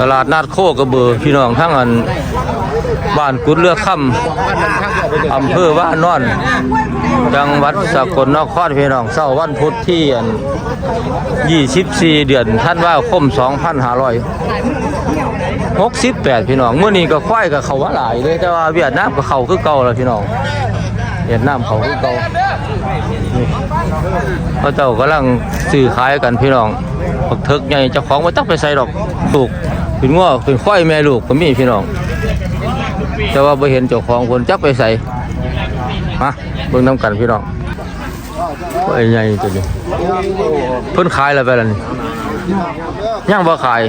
ตลาดนัดโคกระเบือพี่น้องทั้งอันบ้านกุดเลือกค่ำอำเภอว่านอน จังหวัดสกลนครพี่น้องเสาร์วันพุธที่อัน24 เดือนท่านว่าคม 2500 68 พี่น้องเมื่อนี้ก็ควายกับเขาว่าหลายเลยแต่ว่าเวียดนามก็เขาคือเก่าแล้วพี่น้องเวียดนามเขาคือเก่านี่เขาเจ้ากำลังซื้อขายกันพี่น้องบักเถิกใหญ่เจ้าของบ่ต้องไปใส่ดอกลูก เป็นง้อเป็นควายแม่ลูกก็มีพี่น้อง แต่ว่าบ่เห็นเจ้าของคนจักไปใส่มาเบิ่งนํกันพี่น้องควายใหญ่ตัวนี้เพิ่นขายแล้วไปแล้วนี่ยังบ่ขาย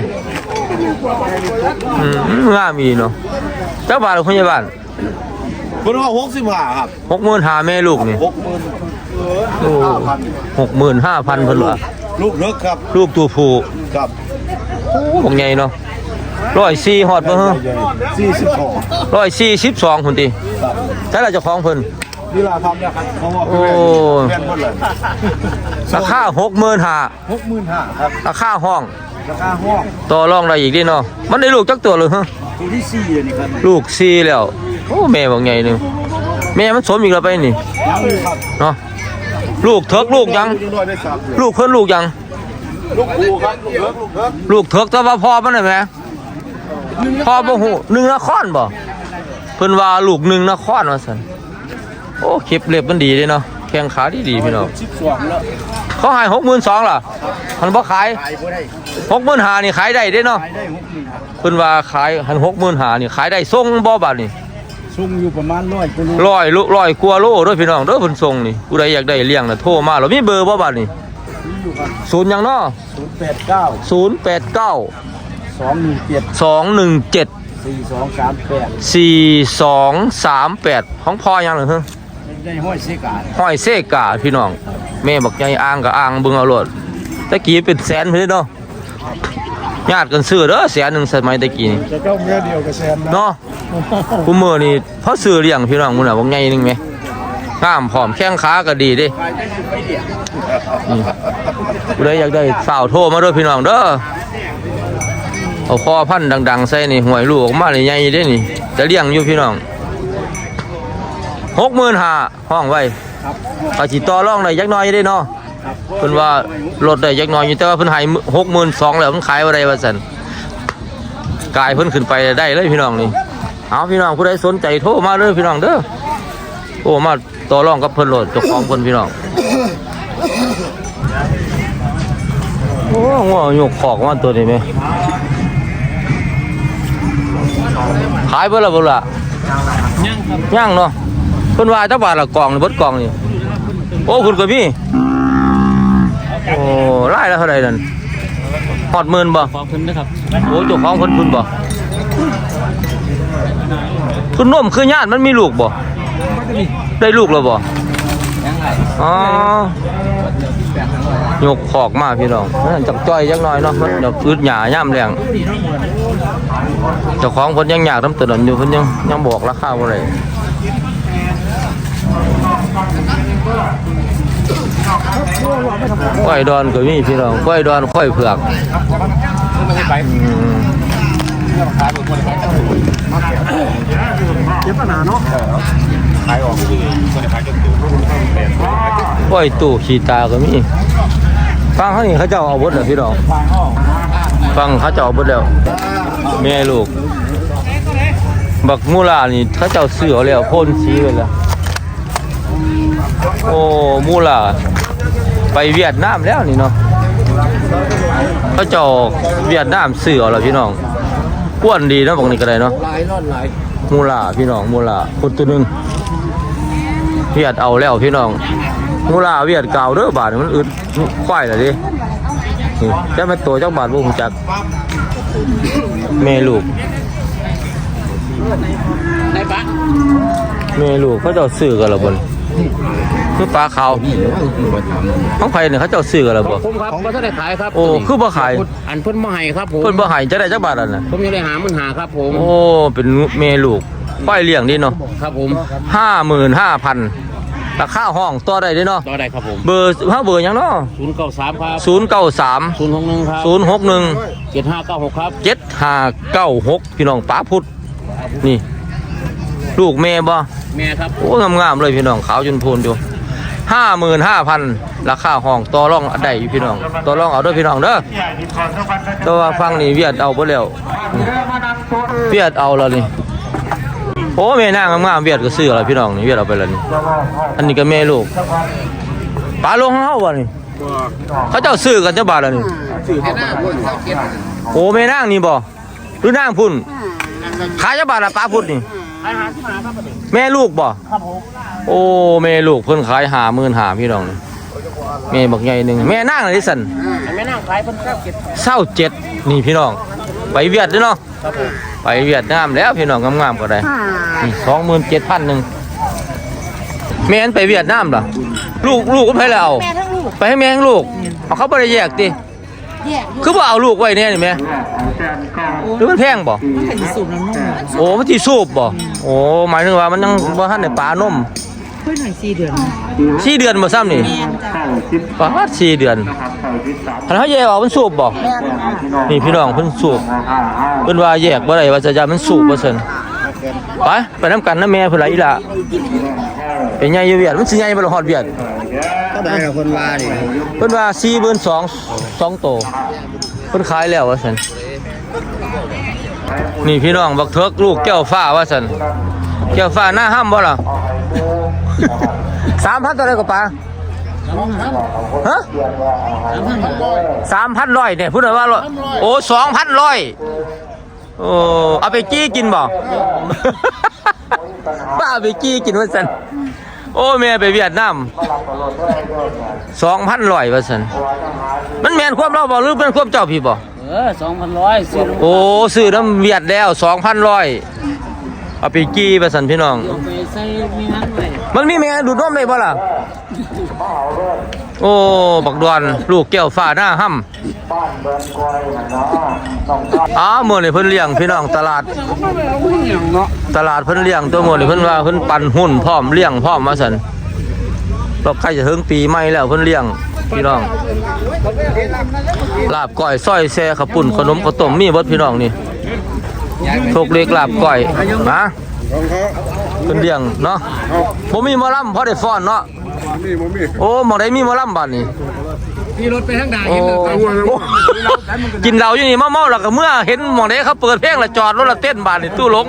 อืมงามอีเนาะเจ้าบ้านหรือคุณยายบ้านเพิ่นว่าหกสิบห้าครับหกหมื่นห้าแม่ลูกนี่หกหมื่นโอ้หกหมื่นห้าพันเพิ่นว่าลูกเลิกครับ ลูกตัวผู้ครับโอ้บงใหญ่เนาะ ร้อยสี่ฮอดบ่ฮะสี่สิบสองร้อยสี่สิบสองคนติใช่ละเจ้าของเพิ่นนี่ลาทำเนี่ยครับเพราะว่าโอ้แฟนหมดเลยราคาหกหมื่นห้าหกหมื่นห้าครับราคาห้องราคาห้องต่อรองได้อีกดิเนาะมันได้ลูกจักตัวเลยฮะตัวที่สี่เลยนี่ครับลูกสี่แล้วโอ้แม่บางใหญ่หนึงแม่มันสมอีกแล้วไปนี่ยังอยู่ครับเนาะลูกเถิกลูกยังยังน้อยได้สามเดือนลูกเพิ่นลูกยัง ลูกปูครับลูกเลิกลูกเลิกลูกเถิกแต่ว่าพ่อมันได้ไหม พ่อบ่ฮู้หนึ่งนครบ่เพิ่นว่าลูกหนึ่งนครว่าซั่นโอ้คลิปเล็บมันดีเด้เนาะแข้งขาดีดีๆพี่น้องสิบสองแล้วเขาให้62,000ล่ะมันบ่ขายขายบ่ได้65,000นี่ขายได้เด้เนาะขายได้หกหมื่นครับเพิ่นว่าขายหัน65,000นี่ขายได้ส่งบ่บาดนี่ซุ่มอยู่ประมาณร้อยกิโลร้อยลุร้อยกว่าโลเด้อพี่น้องเด้อเพิ่นส่งนี่ผู้ใดอยากได้เลี้ยงน่ะโทรมาแล้วมีเบอร์บ่บาดนี่นี่อยู่ครับศูนย์หยังเนาะศูนย์แปดเก้า 089สองหนึ่งเจ็ด217สี่สองสามแปดสี่สองสามแปดของพ่อยังเหรอฮะได้ห้อยเสกาดห้อยเซกาพี่น้อง แม่บอกใหญ่อ่างกับอ่างเบิ่งเอาโลดตะกี้เป็นแสนเพิ่นเนาะญาติกันซื้อเด้อแสนหนึ่งสมัยตะกี้นี่จะเจ้าเมียเดียวกับแซนนะเนาะผู้มือนี่เขาซื้อเลี้ยงพี่น้องมื้อน่ะบอกใหญ่หนึงแหมงามพร้อมแข้งขาก็ดีเด้นี่ผู้ใดอยากได้สาวโทรมาเด้อพี่น้องเด้อ เอาคอพันธุ์ดัง ๆ ใส่นี่หวยลูกออกมานี่ใหญ่เด้นี่จะเลี้ยงอยู่พี่น้อง65,000ห้องไว้ครับก็สิต่อรองได้จักหน่อยได้เนาะครับเพิ่นว่าลดได้จักหน่อยอยู่แต่ว่าเพิ่นให้62,000แล้วมันขายบ่ได้ว่าซั่นกายเพิ่นขึ้นไปได้เลยพี่น้องนี่เอาพี่น้องผู้ใดสนใจโทรมาเลยพี่น้องเด้อโทรมาต่อรองกับเพิ่นโลดเจ้าของเพิ่นพี่น้องโอ้งัวยกขอกมาตัวนี้แม่ ขายเบิดแล้วบ่ล่ะยังครับยังเนาะเพิ่นว่าจักบาทละกล่องนี่เบิดกล่องนี่โอ้คุณกับพี่โอ้ไล่แล้วเท่าไหรนั่นหอดหมื่นบ่ขอบคุณนะครับโอ้เจ้าของเพิ่นคุณบ่คุณนุ่มคือญาติมันมีลูกบ่ได้ลูกแล้วบ่อ๋อ ยกขอกมาพี่น้องนั่นจักจ้อยจักหน่อยเนาะมันเดี๋ยวอึดหยาย่ามแรงเจ้าของเพิ่นยังอยากทำตนนอยู่เพิ่นยังยังบอกราคาบ่ได้ก้อยดอนก็มีพี่น้องก้อยดอนก้อยเผือกอืมเจ็บปัญหาเนาะก้อยตู้ขี้ตาก็มี ฟังเขานี่เขาเจ้าเอาเบดแล้วพี่น้องฟังเขาเจ้าเอาเบดแล้วแม่ลูก บักมูลานี่เขาเจ้าซื้อเอาแล้วพ่นสีไว้แล้วโอ้มูลาไปเวียดนามแล้วนี่เนาะเขาเจ้าเวียดนามซื้อเอาแล้วพี่น้องกวนดีนะบอกนี่ก็ได้เนาะลยนอนายมูลาพี่น้องมูลาคนตัวหนึงเวียดเอาแล้วพี่น้อง มูลาเวียดเก่าเด้อบาทนี่มันอึดควายละดินี่จะมาตัวเจ้าบาทบ่ฮู้จักแม่ลูกได้ปะแม่ลูกเขาเจ้าซื้อกันและบ่นี่คือปลาขาวของไผเนี่ยเขาเจ้าซื้อกันและบ่ผมครับก็ได้ขายครับโอ้คือบ่ขายอันเพิ่นบ่ให้ครับผมเพิ่นบ่ให้จะได้จักบาทอันน่ะผมยังได้หามันหาครับผมโอ้เป็นแม่ลูกควายเลี้ยงดีเนาะครับผม55,000 ราคาห้องต่อได้เด้เนาะต่อได้ครับผมเบอร์เฮาเบอร์หยังเนาะศูนย์เก้าสามครับ093ศูนย์หกหนึ่งครับ061เจ็ดห้าเก้าหกครับ7596พี่น้องป้าพุทธนี่ ลูกแม่บ่แม่ครับโอ้งามๆเลยพี่น้องขาวจนพูนอยู่ห้าหมื่นห้าพันราคาห้องต่อรองได้อยู่พี่น้องต่อรองเอาเด้วยพี่น้องเด้อแตัวาฟังนี่เวียดเอาไปแล้วนี่เวียดเอาแล้วนี่ โอ้แม่นางงามๆเวียดก็ซื้อแล้วพี่น้องนี่เวียดเอาไปแล้วนี่อันนี้ก็แม่ลูกปลาลงเฮาบ่นี่เขาเจ้าซื้อกันจะบาทแล้วนี่โอ้แม่นางนี่บ่หรือนางพุ่นขายจะบาทละปลาพุ่นนี่แม่ลูกบ่โอ้แม่ลูกเพิ่นขายหาหมื่นหาพี่น้องนี่แม่บักใหญ่หนึ่งแม่นางอะไรสันแม่นั่งขายเพิ่นเก้าเจ็ดเศร้าเจ็ดนี่พี่น้องไปเวียดเด้อเนาะ ไปเวียดนามแล้วพี่น้องงามๆก็ได้สองหมื่นเจ็ดพันหนึ่งแม่นไปเวียดนามเหรอลูกลูกก็ไปแล้วแม่ทั้งลูกไปให้แม่ให้ลูกเอาเขาบ่ได้แยกติแยกอยู่คือบ่เอาลูกไว้เนี่ยนี่แม่หรือมันแพงบ่มันก็สิสูบน้ำนมโอ้มันที่สูบบ่โอ้หมายถึงว่ามันยังบ่ทันได้ปลานม เพิ่นหน่อย4เดือนสี่เดือนบ่ซ้ำนี่แม่นจ้ะปาดสี่เดือนคันเขาแยกออกมันสูบบ่แม่นค่ะนี่พี่น้องเพิ่นสูบเพิ่นว่าแยกบ่ได้ว่าจะยามันสูบบ่ซั่นไปไปนํกันนะแม่เพิ่นล่ะอีหล่ะเป็นใหญ่อยู่เวียดมันสิใหญ่บ่ล่ะฮอดเวียดก็ได้คนว่าดิเพิ่นว่า42,000 2โตเพิ่นขายแล้วว่าซั่นนี่พี่น้องบักเถิกลูกแก้วฟ้าว่าซั่นแก้วฟ้าหน้าห้ำบ่ล่ะ 3,000ตัวใดก็ปาฮะสามพันร้อยเนี่ยพูดเลยว่าร้อยโอ้สองพันร้อยโอ้เอาไปกี้กินบ่ป้าเอาไปกี้กินว่าสันโอ้แม่ไปเวียดนามสองพันร้อยว่าสันมันแมนความเราบ่หรือเป็นความเจ้าพี่บ่เออสองพันร้อยซื้อโอ้ซื้อน้ำเวียดแล้วสองพันร้อย เอาไปกี้ว่าสันพี่น้องไปใส่มีนั้นไว้มันมีแม่ดูดนมได้บ่ล่ะ โอ้ บักดวนลูกแก้วฟ้าหน้าห้ำอ้าวมื้อนี้เพิ่นเลี้ยงพี่น้องตลาด ตลาดเพิ่นเลี้ยงตัวหมดนี่เพิ่นว่าเพิ่นปั่นหุ้นพร้อมเลี้ยงพร้อมมาซั่นเราใกล้จะถึงปีใหม่แล้วเพิ่นเลี้ยงพี่น้อง ลาบก้อยซอยแซ่ข้าวปุ้นขนมข้าวต้มมีเบิดพี่น้องนี่ โชคเล็กลาบก้อยมาเพิ่นเลี้ยงเนาะบ่มีหมอลำพอได้ฟ้อนเนาะมีบ่มีโอ้หมองได้มีหมอลำบัดนี่พี่รถไปทางใดโอ้โอ้กินเหล้าอยู่นี่เมาๆแล้วก็เมื่อเห็นหมองได้เขาเปิดเพลงแล้วจอดรถแล้วเต้นบาดนี่ตู้ลง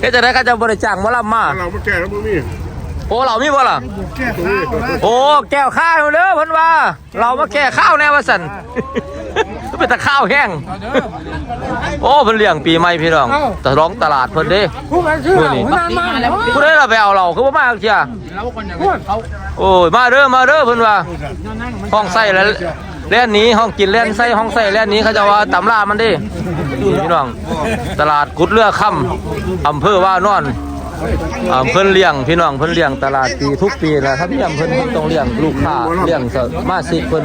เฮ็ดจังได๋เขาจะบ่ได้จ้างหมอลำมาเราไม่แก่แล้วบ่มีโอ้เหล้ามีบ่ล่ะแก่ข้าวนะโอ้แก้วข้าวเด้อเพิ่นว่า เรามาแก้ข้าวแน่ว่าซั่น เป็นตะข้าวแห้ง โอ้เพิ่นเลี้ยงปีใหม่พี่น้องตะร้องตลาดเพิ่นเด้มื้อนี้ผู้ใดล่ะไปเอาเราคือบ่มาเที่ยเราคนอย่างนี้เขาโอ้ยมาเด้อมาเด้อเพิ่นว่าห้องใส่แล้วแล่นหนี้ห้องกินแล่นใส่ห้องใส่แล่นหนี้เขาจะว่าตำรามันเดิพี่น้อง ตลาดกุดเลือค่ำอำเภอว่านอน อ่าเพิ่นเลี้ยงพี่น้องเพิ่นเลี้ยงตลาดปีทุกปีนะถ้าพี่ยำเพิ่นต้องเลี้ยงลูกค้าเลี้ยงสมาชิกเพิ่น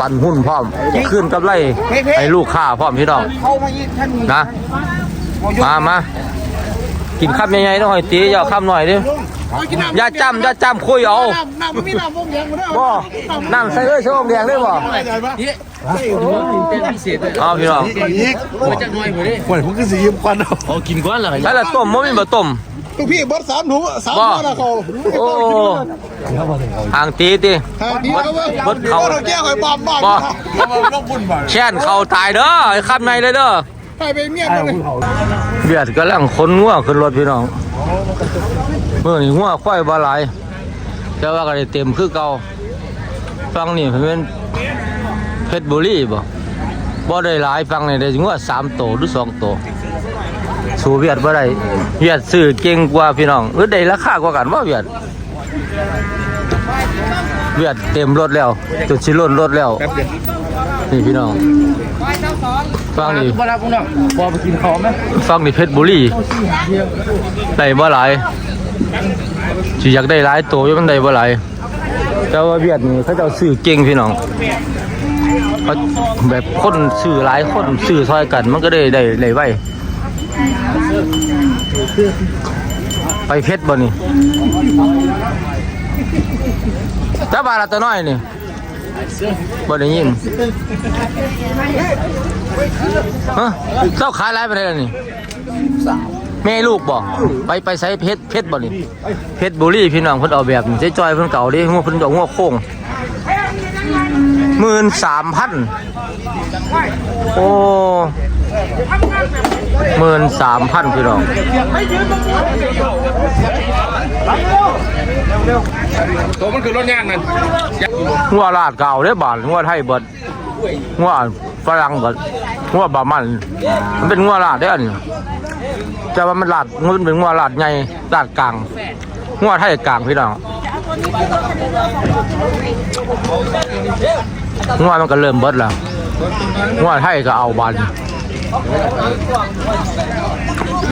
ปันหุ้นพร้อมขึ้นกำไรให้ลูกค้าพร้อมพี่น้องนะมามากินข้าวใหญ่ๆต้องหอยตีอย่าข้ามหน่อยดิอย่าจำอย่าจำคุยเอาน้ำมีน้ำวงแดงมาด้บ่น้ำใส่เลยช่องแดงเลยบ่เอาพี่น้องอีกมาจากหน่อยหมดเลยหวผมก็สิยิ้มควันเอาเอากินก้อนละแล้วละต้มบ่มีบ่ต้ม ลูกพี่เบิดสามถุงสามบ่ถุงนะเขาโอ้ห่างตีติทางนี้เอาไว้เบิดเขาเราแก้ไขบอมบ้านบ่ต้องบุญบ่แช่นเขาตายเด้อไอ้คำในเลยเด้อให้ไปเมียไปเลยเบียดกำลังขนงัวขึ้นรถพี่น้องเมื่อนี้งัวควายบ่หลายแต่ว่าก็ได้เต็มคือเก่าฟังนี่เพิ่นเป็นเพชรบุรีบ่บ่ได้หลายฟังนี่ได้งัวสามโตหรือสองโต สู้เวียดบ่ได้เวียดซื้อเก่งกว่าพี่น้องหรือได้ราคากว่ากันบ่าเวียด เวียดเต็มรถแล้วจนสิล้นรถแล้ว นี่พี่น้องฟังนี่บ่รับน้องพอไปกินข้าวไหมฟังนี่เพชรบุรีได้บ่หลายสิอยากได้หลายตัวอยู่มันได้บ่หลายแต่ว่าเวียดนี่เขาเจ้าซื้อเก่งพี่น้องเขาแบบคนซื้อหลายคนซื้อซอยกันมันก็ได้ได้ได้ไว ไปเพชรบ่นี่จ้าบาละตัวน้อยนี่บ่ได้ยินฮะเจ้าขายไรไปได้แล้วนี่แม่ลูกบ่ไปไปใส่เพชรเพชรบ่นี่เพชรบุรีพี่น้องเพิ่นเอาแบบนี้ใจจอยเพิ่นเก่าดิหัวเพิ่นดอกหัวโค้ง หมื่นสามพันโอ้หมื่นสามพันพี่น้องตัวมันคือรถย่างนั่นหัวลาดเก่าเด้อบาทหัวไทยเบิดหัวฝรั่งเบิดหัวบามันมันเป็นหัวลาดเด้ออันนี้แต่ว่ามันลาดมันเป็นหัวลาดใหญ่ลาดกลางหัวไทยกลางพี่น้อง หัวมันก็เริ่มเบิดแล้วหัวไทยก็เอาบาน